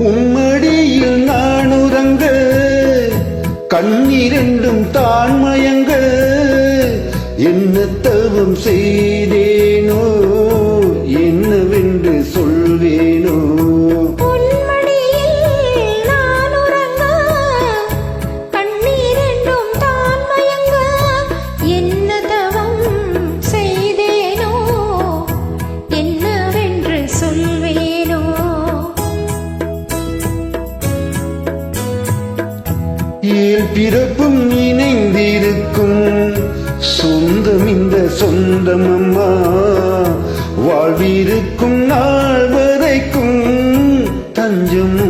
உம்மடியில் நான் உறங்க கண்ணிரண்டும் தான் மயங்க என்ன தவம் செய்தேனோ? ஏழ் பிறப்பும் இணைந்திருக்கும். சொந்தம் இந்த சொந்தம் அம்மா. வாழ்விருக்கும் நாள் வரைக்கும் தஞ்சமும்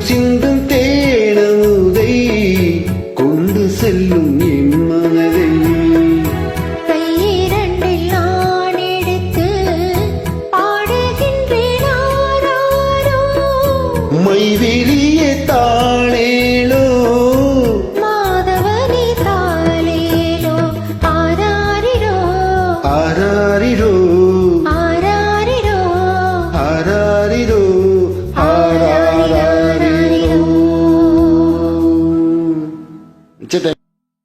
சிந்தும் தேனமுதை கொண்டு செல்லும் என் மனதை கையிரண்டில்